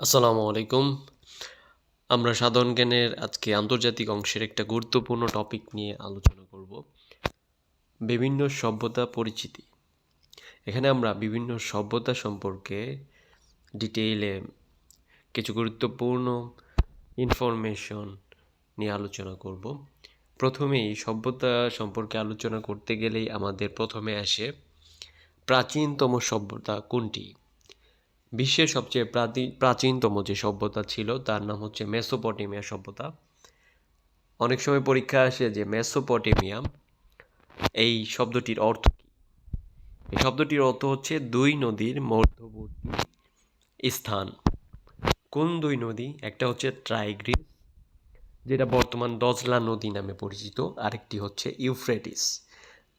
আসসালামু আলাইকুম। আমরা সাধারণ জ্ঞানের আজকে আন্তর্জাতিক অংশের একটা গুরুত্বপূর্ণ টপিক নিয়ে আলোচনা করব। বিভিন্ন সভ্যতা পরিচিতি। এখানে আমরা বিভিন্ন সভ্যতা সম্পর্কে ডিটেইলে কিছু গুরুত্বপূর্ণ ইনফরমেশন নিয়ে আলোচনা করব। প্রথমেই সভ্যতা সম্পর্কে আলোচনা করতে গেলেই আমাদের প্রথমে আসে প্রাচীনতম সভ্যতা কোনটি? বিশ্বের সবচেয়ে প্রাচীন প্রাচীনতম যে সভ্যতা ছিল, তার নাম হচ্ছে মেসোপটেমিয়া সভ্যতা। অনেক সময় পরীক্ষা আসে যে মেসোপটেমিয়া, এই শব্দটির অর্থ কী? এই শব্দটির অর্থ হচ্ছে দুই নদীর মধ্যবর্তী স্থান। কোন দুই নদী? একটা হচ্ছে ট্রাইগ্রিস, যেটা বর্তমান দজলা নদী নামে পরিচিত। আরেকটি হচ্ছে ইউফ্রেটিস,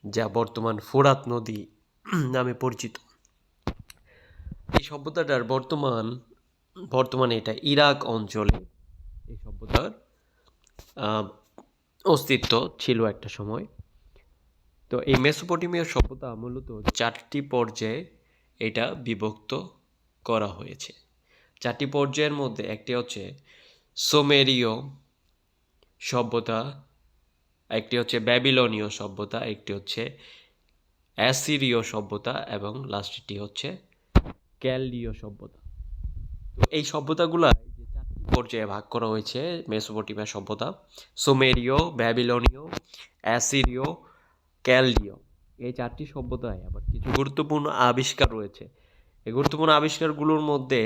যা বর্তমান ফোরাত নদী নামে পরিচিত। এই সভ্যতাটার বর্তমান, বর্তমানে এটা ইরাক অঞ্চলে এই সভ্যতার অস্তিত্ব ছিল একটা সময়। তো এই মেসোপটেমিয়ার সভ্যতা মূলত চারটি পর্যায়ে এটা বিভক্ত করা হয়েছে। চারটি পর্যায়ের মধ্যে একটি হচ্ছে সোমেরীয় সভ্যতা, একটি হচ্ছে ব্যাবিলনীয় সভ্যতা, একটি হচ্ছে অ্যাসিরীয় সভ্যতা এবং লাস্টটি হচ্ছে ক্যালডীয় সভ্যতা। তো এই সভ্যতাগুলো যে চারটি পর্যায়ে ভাগ করা হয়েছে, মেসোপটেমিয়া সভ্যতা, সুমেরীয়, ব্যাবিলনীয়, অ্যাসিরীয়, ক্যালডীয়। এই চারটি সভ্যতায় আবার কিছু গুরুত্বপূর্ণ আবিষ্কার রয়েছে। এই গুরুত্বপূর্ণ আবিষ্কারগুলোর মধ্যে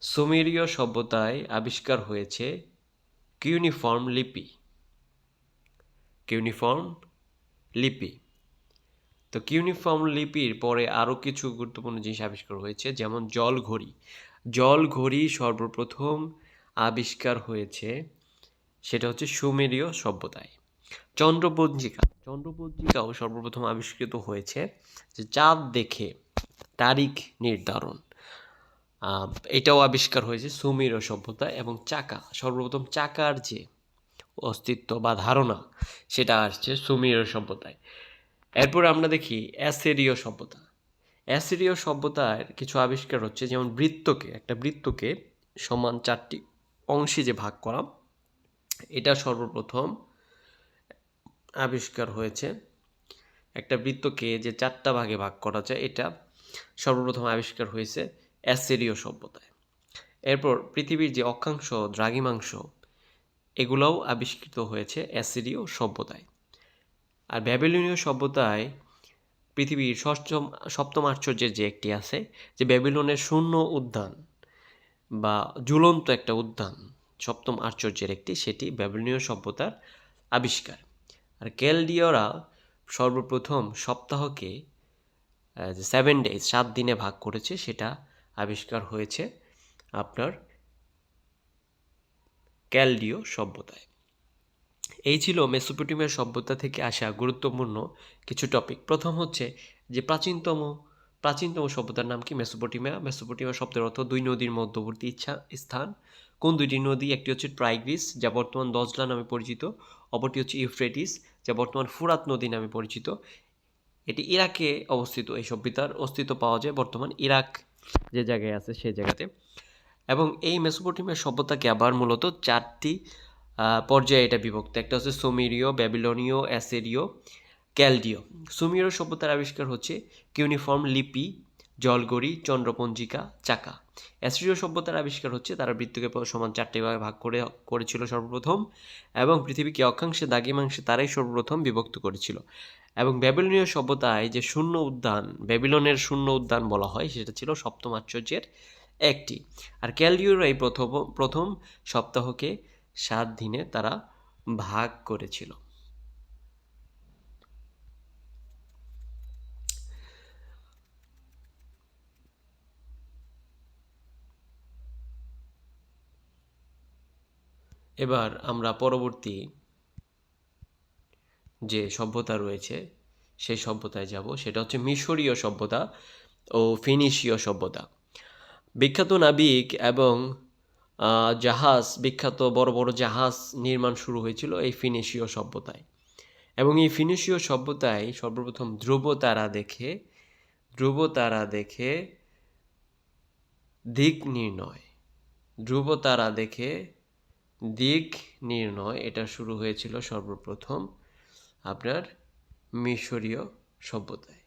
সুমেরীয় সভ্যতায় আবিষ্কার হয়েছে কিউনিফর্ম লিপি। কিউনিফর্ম লিপি। তো কিউনিফর্ম লিপির পরে আরও কিছু গুরুত্বপূর্ণ জিনিস আবিষ্কার হয়েছে, যেমন জল ঘড়ি। জল ঘড়ি সর্বপ্রথম আবিষ্কার হয়েছে, সেটা হচ্ছে সুমেরীয় সভ্যতায়। চন্দ্রপঞ্জিকা। চন্দ্রপঞ্জিকাও সর্বপ্রথম আবিষ্কৃত হয়েছে যে চাঁদ দেখে তারিখ নির্ধারণ। এটাও আবিষ্কার হয়েছে সুমেরীয় সভ্যতা এবং চাকা। সর্বপ্রথম চাকার যে অস্তিত্ব বা ধারণা, সেটা আসছে সুমেরীয় সভ্যতায়। এরপর আমরা দেখি অ্যাসেরীয় সভ্যতা। অ্যাসেরীয় সভ্যতার কিছু আবিষ্কার হচ্ছে, যেমন বৃত্তকে, একটা বৃত্তকে সমান চারটি অংশে যে ভাগ করা, এটা সর্বপ্রথম আবিষ্কার হয়েছে। একটা বৃত্তকে যে চারটা ভাগে ভাগ করা যায়, এটা সর্বপ্রথম আবিষ্কার হয়েছে অ্যাসেরীয় সভ্যতায়। এরপর পৃথিবীর যে অক্ষাংশ, দ্রাঘিমাংশ, এগুলোও আবিষ্কৃত হয়েছে অ্যাসিরীয় সভ্যতায়। আর ব্যাবিলনীয় সভ্যতায় পৃথিবীর ষষ্ঠম সপ্তম আশ্চর্যের যে একটি আছে, যে ব্যাবিলনের শূন্য উদ্যান বা ঝুলন্ত একটা উদ্যান, সপ্তম আশ্চর্যের একটি, সেটি ব্যাবিলনীয় সভ্যতার আবিষ্কার। আর কেলডিয়রা সর্বপ্রথম সপ্তাহকে সেভেন ডেজ সাত দিনে ভাগ করেছে, সেটা আবিষ্কার হয়েছে আপনার ক্যালডিও সভ্যতায়। এই ছিল মেসোপটেমিয়া সভ্যতা থেকে আসা গুরুত্বপূর্ণ কিছু টপিক প্রথম হচ্ছে যে প্রাচীনতম প্রাচীনতম সভ্যতার নাম কি? মেসোপটেমিয়া। মেসোপটেমিয়া শব্দের অর্থ দুই নদীর মধ্যবর্তী ইচ্ছা, স্থান। কোন দুইটি নদী? একটি হচ্ছে ট্রাইগ্রিস, যা বর্তমান দজলা নামে পরিচিত। অপরটি হচ্ছে ইউফ্রেটিস, যা বর্তমান ফুরাত নদী নামে পরিচিত। এটি ইরাকে অবস্থিত এই সভ্যতার অস্তিত্ব পাওয়া যায় বর্তমান ইরাক যে জায়গায় আছে সেই জায়গাতে। এবং এই মেসোপটেমিয়া সভ্যতাকে আবার মূলত চারটি পর্যায়ে এটা বিভক্ত। একটা হচ্ছে সুমেরীয়, ব্যাবিলনীয়, অ্যাসেরীয় ক্যালডিও সুমেরীয় সভ্যতার আবিষ্কার হচ্ছে কিউনিফর্ম লিপি, জলগড়ি, চন্দ্রপঞ্জিকা, চাকা। অ্যাসিরীয় সভ্যতার আবিষ্কার হচ্ছে তারা বৃত্তকে সমান চারটি ভাগে ভাগ করে করেছিল সর্বপ্রথম এবং পৃথিবীকে অক্ষাংশে দাগিমাংশে তারাই সর্বপ্রথম বিভক্ত করেছিল। এবং ব্যাবিলনীয় সভ্যতায় যে শূন্য উদ্যান, ব্যাবিলনের শূন্য উদ্যান বলা হয়, সেটা ছিল সপ্তম আশ্চর্যের একটি। আর ক্যালডিওর এই প্রথম প্রথম সপ্তাহকে সাত দিনে তারা ভাগ করেছিল। এবার আমরা পরবর্তী যে সভ্যতা রয়েছে, সেই সভ্যতায় যাব। সেটা হচ্ছে মিশরীয় সভ্যতা ও ফিনিশীয় সভ্যতা। বিখ্যাত নাবিক এবং জাহাজ, বিখ্যাত বড় বড় জাহাজ নির্মাণ শুরু হয়েছিল এই ফিনিশীয় সভ্যতায়। এবং এই ফিনিশীয় সভ্যতায় সর্বপ্রথম ধ্রুব তারা দেখে ধ্রুব তারা দেখে দিক নির্ণয়। ধ্রুব তারা দেখে দিক নির্ণয়, এটা শুরু হয়েছিল সর্বপ্রথম আপনার মিশরীয় সভ্যতায়।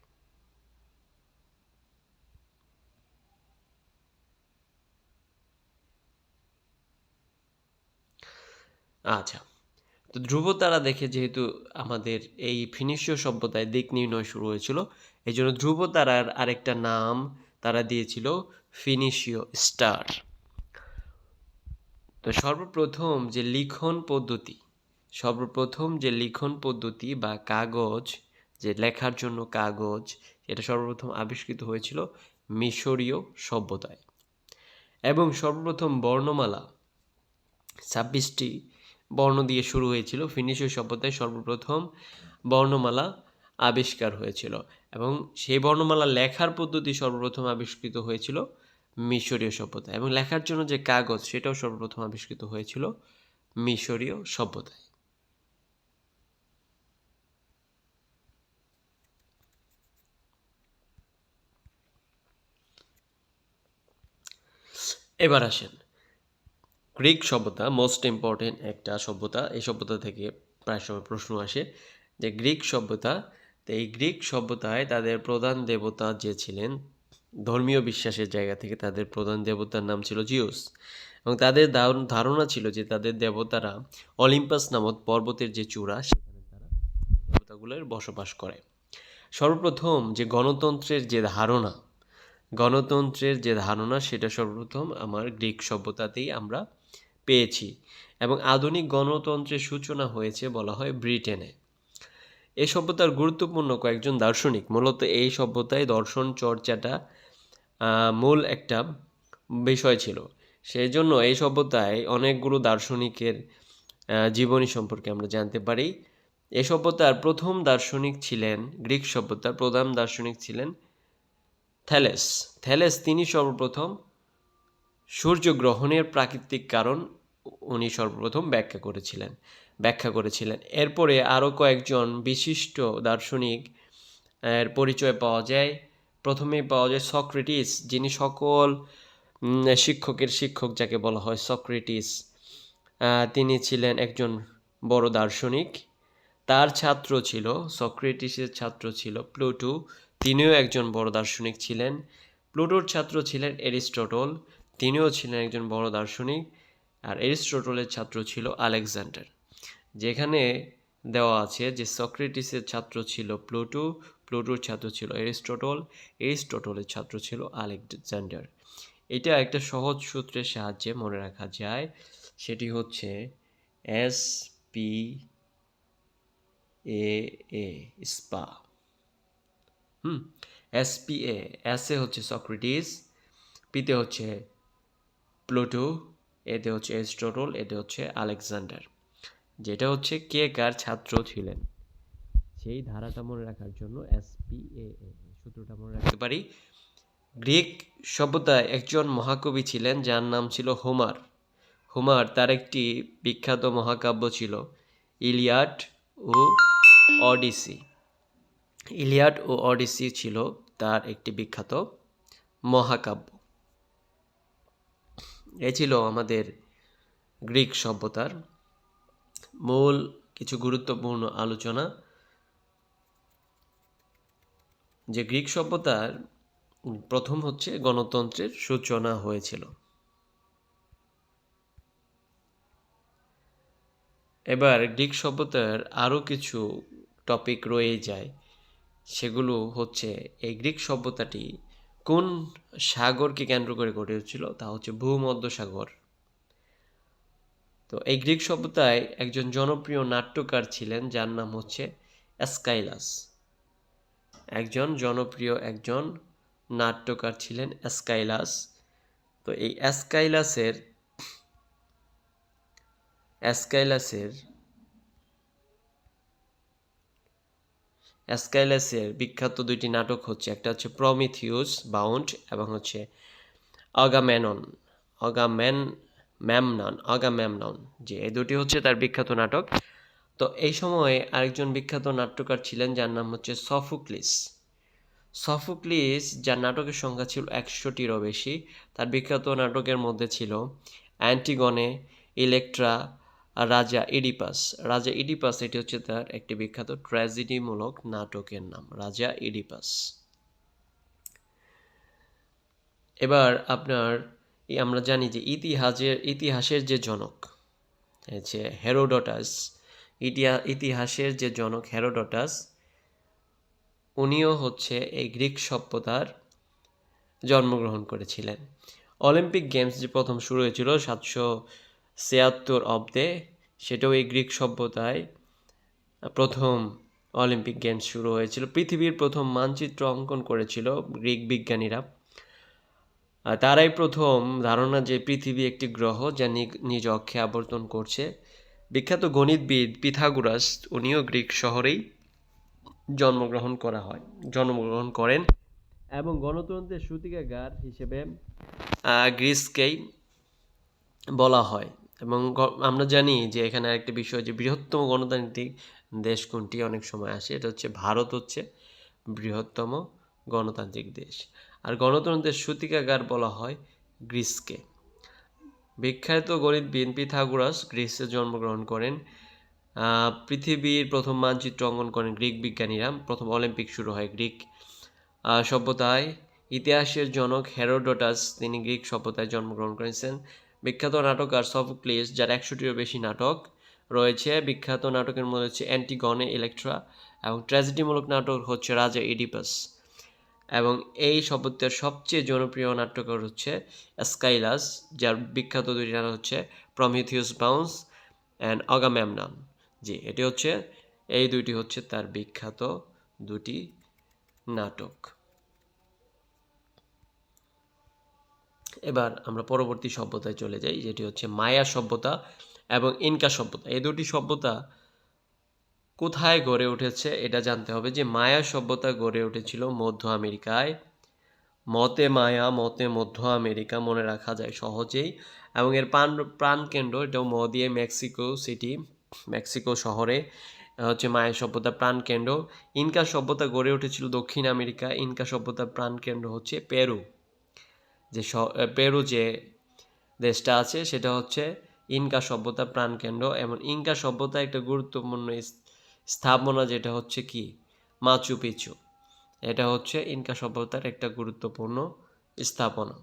আচ্ছা তো ধ্রুব তারা দেখে যেহেতু আমাদের এই ফিনিশীয় সভ্যতায় দিক নির্ণয় শুরু হয়েছিল এই জন্য ধ্রুব তারার আরেকটা নাম তারা দিয়েছিল ফিনিশীয় স্টার। তো সর্বপ্রথম যে লিখন পদ্ধতি, সর্বপ্রথম যে লিখন পদ্ধতি বা কাগজ, যে লেখার জন্য কাগজ, এটা সর্বপ্রথম আবিষ্কৃত হয়েছিল মিশরীয় সভ্যতায়। এবং সর্বপ্রথম বর্ণমালা ছাব্বিশটি বর্ণ দিয়ে শুরু হয়েছিল। ফিনিশীয় সভ্যতায় সর্বপ্রথম বর্ণমালা আবিষ্কার হয়েছিল এবং সেই বর্ণমালা লেখার পদ্ধতি সর্বপ্রথম আবিষ্কৃত হয়েছিল মিশরীয় সভ্যতায় এবং লেখার জন্য যে কাগজ সেটাও সর্বপ্রথম আবিষ্কৃত হয়েছিল মিশরীয় সভ্যতায়। এবার আসেন গ্রিক সভ্যতা মোস্ট ইম্পর্টেন্ট একটা সভ্যতা, এই সভ্যতা থেকে প্রায় সময় প্রশ্ন আসে যে গ্রিক সভ্যতা, তো এই গ্রিক সভ্যতায় তাদের প্রধান দেবতা যে ছিলেন, ধর্মীয় বিশ্বাসের জায়গা থেকে তাদের প্রধান দেবতার নাম ছিল জিউস। এবং তাদের ধারণা ছিল যে তাদের দেবতারা অলিম্পাস নামক পর্বতের যে চূড়া, সেখানে তারা দেবতাগুলোর বসবাস করে। সর্বপ্রথম যে গণতন্ত্রের যে ধারণা, গণতন্ত্রের যে ধারণা, সেটা সর্বপ্রথম আমার গ্রিক সভ্যতাতেই আমরা পেয়েছি এবং আধুনিক গণতন্ত্রের সূচনা হয়েছে বলা হয় ব্রিটেনে। এই সভ্যতার গুরুত্বপূর্ণ কয়েকজন দার্শনিক, মূলত এই সভ্যতায় দর্শন চর্চাটা মূল একটা বিষয় ছিল। সেই জন্য এই সভ্যতায় অনেকগুলো দার্শনিকের জীবনী সম্পর্কে আমরা জানতে পারি। এই সভ্যতার প্রথম দার্শনিক ছিলেন, গ্রিক সভ্যতার প্রধান দার্শনিক ছিলেন থ্যালেস। থ্যালেস তিনি সর্বপ্রথম সূর্যগ্রহণের প্রাকৃতিক কারণ উনি সর্বপ্রথম ব্যাখ্যা করেছিলেন ব্যাখ্যা করেছিলেন। এরপরে আরও কয়েকজন বিশিষ্ট দার্শনিক, এর পরিচয় পাওয়া যায়। প্রথমেই পাওয়া যায় সক্রেটিস, যিনি সকল শিক্ষকের শিক্ষক যাকে বলা হয় সক্রেটিস তিনি ছিলেন একজন বড় দার্শনিক। তার ছাত্র ছিল, সক্রেটিসের ছাত্র ছিল প্লুটু, তিনিও একজন বড় দার্শনিক ছিলেন। প্লুটোর ছাত্র ছিলেন এরিস্টটল, তিনিও ছিলেন একজন বড় দার্শনিক। আর এরিস্টটলের ছাত্র ছিল আলেকজান্ডার, যেখানে দেওয়া আছে যে সক্রেটিসের ছাত্র ছিল প্লুটো, প্লুটোর ছাত্র ছিল এরিস্টটল, এরিস্টটলের ছাত্র ছিল আলেকজান্ডার। এটা একটা সহজ সূত্রের সাহায্যে মনে রাখা যায়, সেটি হচ্ছে S P A A spa. Hmm, S P A, S A হচ্ছে সক্রেটিস পিতে হচ্ছে প্লুটো এতে হচ্ছে এরিস্টটল এতে হচ্ছে আলেকজান্ডার। যেটা হচ্ছে কে কার ছাত্র ছিলেন। সেই ধারাটা মনে রাখার জন্য এসপিএ সূত্রটা মনে রাখতে পারি। গ্রিক সভ্যতায় একজন মহাকবি ছিলেন, যার নাম ছিল হোমার। হোমার তার একটি বিখ্যাত মহাকাব্য ছিল ইলিয়াড ও অডিসি। ইলিয়াড ও অডিসি ছিল তার একটি বিখ্যাত মহাকাব্য। এ ছিল আমাদের গ্রিক সভ্যতার মূল কিছু গুরুত্বপূর্ণ আলোচনা। যে গ্রিক সভ্যতার প্রথম হচ্ছে গণতন্ত্রের সূচনা হয়েছিল। এবার গ্রিক সভ্যতার আরও কিছু টপিক রয়ে যায়। সেগুলো হচ্ছে এই গ্রিক সভ্যতাটি কোন সাগরকে কেন্দ্র করে গড়ে উঠছিল তা হচ্ছে ভূমধ্য সাগর। তো এই গ্রিক সভ্যতায় একজন জনপ্রিয় নাট্যকার ছিলেন, যার নাম হচ্ছে অ্যাসকাইলাস একজন জনপ্রিয় একজন নাট্যকার ছিলেন অ্যাসকাইলাস তো এই অ্যাসকাইলাসের অ্যাসকাইলাসের অ্যাসকাইলাসের বিখ্যাত দুইটি নাটক হচ্ছে, একটা হচ্ছে প্রমিথিউস বাউন্ড এবং হচ্ছে অগাম্যানন অগাম্যান ম্যামনন অগাম্যামনন যে এই দুটি হচ্ছে তার বিখ্যাত নাটক। তো এই সময়ে আরেকজন বিখ্যাত নাট্যকার ছিলেন যার নাম হচ্ছে সফুক্লিস সফুক্লিস যার নাটকের সংখ্যা ছিল একশোটিরও বেশি, তার বিখ্যাত নাটকের মধ্যে ছিল অ্যান্টিগনে ইলেকট্রা আর রাজা ইডিপাস রাজা ইডিপাস এটি হচ্ছে তার একটি বিখ্যাত ট্র্যাজেডিমূলক নাটকের নাম, রাজা ইডিপাস এবার আপনার, আমরা জানি যে ইতিহাসের ইতিহাসের যে জনক যে হেরোডটাস ইতিহা- ইতিহাসের যে জনক হেরোডটাস, উনিও হচ্ছে এই গ্রিক সভ্যতার জন্মগ্রহণ করেছিলেন। অলিম্পিক গেমস যে প্রথম শুরু হয়েছিল সাতশো ছিয়াত্তর অব্দে সেটাও এই গ্রিক সভ্যতায় প্রথম অলিম্পিক গেমস শুরু হয়েছিল। পৃথিবীর প্রথম মানচিত্র অঙ্কন করেছিল গ্রিক বিজ্ঞানীরা। তারাই প্রথম ধারণা যে পৃথিবী একটি গ্রহ যা নিজ অক্ষে আবর্তন করছে। বিখ্যাত গণিতবিদ পিথাগোরাস, উনিও গ্রিক শহরেই জন্মগ্রহণ করা হয়, জন্মগ্রহণ করেন এবং গণতন্ত্রের সূতিকাগার হিসেবে গ্রিসকেই বলা হয়। এবং আমরা জানি যে এখানে আরেকটি বিষয় যে বৃহত্তম গণতান্ত্রিক দেশ কোনটি অনেক সময় আসে, এটা হচ্ছে ভারত হচ্ছে বৃহত্তম গণতান্ত্রিক দেশ। আর গণতন্ত্রের সূতিকাগার বলা হয় গ্রিসকে। বিখ্যাত গণিত গণিতবিদ পিথাগোরাস গ্রিসে জন্মগ্রহণ করেন। পৃথিবীর প্রথম মানচিত্র অঙ্কন করেন গ্রিক বিজ্ঞানীরা। প্রথম অলিম্পিক শুরু হয় গ্রিক সভ্যতায়। ইতিহাসের জনক হেরোডোটাস, তিনি গ্রিক সভ্যতায় জন্মগ্রহণ করেছেন। বিখ্যাত নাটকার সফোক্লিস, যার একশোটিরও বেশি নাটক রয়েছে। বিখ্যাত নাটকের মধ্যে হচ্ছে অ্যান্টিগনে ইলেকট্রা এবং ট্র্যাজেডিমূলক নাটক হচ্ছে রাজা ইডিপাস এবং এই সভ্যতার সবচেয়ে জনপ্রিয় নাট্যকার হচ্ছে স্কাইলাস, যার বিখ্যাত দুটি নাটক হচ্ছে প্রমিথিউস বাউন্স অ্যান্ড অগাম্যামনাম জি, এটি হচ্ছে, এই দুইটি হচ্ছে তার বিখ্যাত দুটি নাটক। এবার আমরা পরবর্তী সভ্যতায় চলে যাই, যেটি হচ্ছে মায়া সভ্যতা এবং ইনকা সভ্যতা। এই দুটি সভ্যতা কোথায় গড়ে উঠেছে এটা জানতে হবে যে মায়া সভ্যতা গড়ে উঠেছিল মধ্য আমেরিকায়। মতে মায়া, মতে মধ্য আমেরিকা মনে রাখা যায় সহজেই এবং এর প্রাণ প্রাণকেন্দ্র এটাও ম দিয়ে মেক্সিকো সিটি, মেক্সিকো শহরে হচ্ছে মায়া সভ্যতার প্রাণকেন্দ্র ইনকা সভ্যতা গড়ে উঠেছিল দক্ষিণ আমেরিকা, ইনকা সভ্যতার প্রাণকেন্দ্র হচ্ছে পেরু। যে পেরু যে দেশটা আছে, সেটা হচ্ছে ইনকা সভ্যতা প্রাণকেন্দ্র। এবং ইনকা সভ্যতা একটা গুরুত্বপূর্ণ স্থাপনা যেটা হচ্ছে কি? Machu Picchu. এটা হচ্ছে ইনকা সভ্যতার একটা গুরুত্বপূর্ণ স্থাপনা।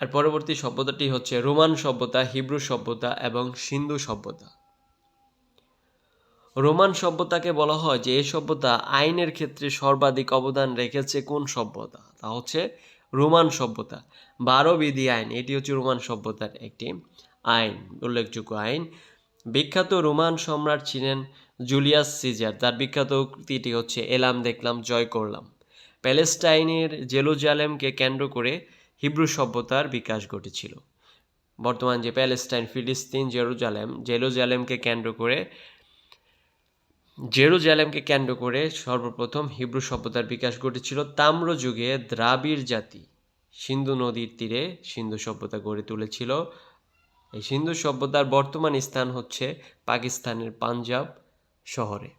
আর পরবর্তী সভ্যতাটি হচ্ছে রোমান সভ্যতা, হিব্রু সভ্যতা এবং সিন্ধু সভ্যতা। রোমান সভ্যতাকে বলা হয় যে এই সভ্যতা আইনের ক্ষেত্রে সর্বাধিক অবদান রেখেছে কোন সভ্যতা? তা হচ্ছে রোমান সভ্যতা। বারো বিধি আইন, এটি হচ্ছে রোমান সভ্যতার একটি আইন, উল্লেখযোগ্য আইন। বিখ্যাত রোমান সম্রাট ছিলেন জুলিয়াস সিজার, তার বিখ্যাত উক্তিটি হচ্ছে এলাম দেখলাম, জয় করলাম। প্যালেস্টাইনের জেরুজালেমকে কেন্দ্র করে হিব্রু সভ্যতার বিকাশ ঘটেছিল। বর্তমান যে প্যালেস্টাইন, ফিলিস্তিন, জেরুজালেম, জেরুজালেমকে কেন্দ্র করে জেরুজালেমকে কেন্দ্র করে সর্বপ্রথম হিব্রু সভ্যতার বিকাশ ঘটেছিল তাম্র যুগে দ্রাবিড় জাতি। সিন্ধু নদীর তীরে সিন্ধু সভ্যতা গড়ে তুলেছিল। এই সিন্ধু সভ্যতার বর্তমান স্থান হচ্ছে পাকিস্তানের পাঞ্জাব শহরে।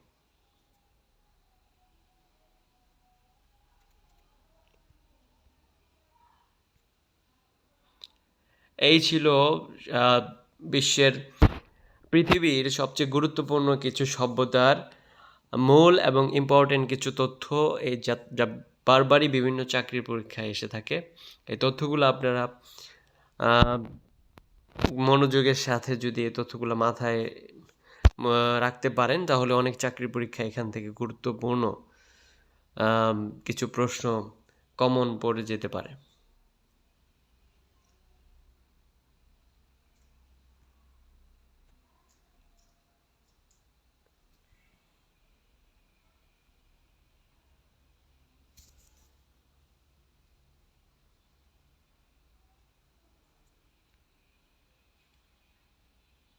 এই ছিল বিশ্বের পৃথিবীর সবচেয়ে গুরুত্বপূর্ণ কিছু সভ্যতার মূল এবং ইম্পর্টেন্ট কিছু তথ্য এই যা বারবারই বিভিন্ন চাকরির পরীক্ষায় এসে থাকে। এই তথ্যগুলো আপনারা মনোযোগের সাথে যদি এই তথ্যগুলো মাথায় রাখতে পারেন, তাহলে অনেক চাকরি পরীক্ষা এখান থেকে গুরুত্বপূর্ণ কিছু প্রশ্ন কমন পড়ে যেতে পারে।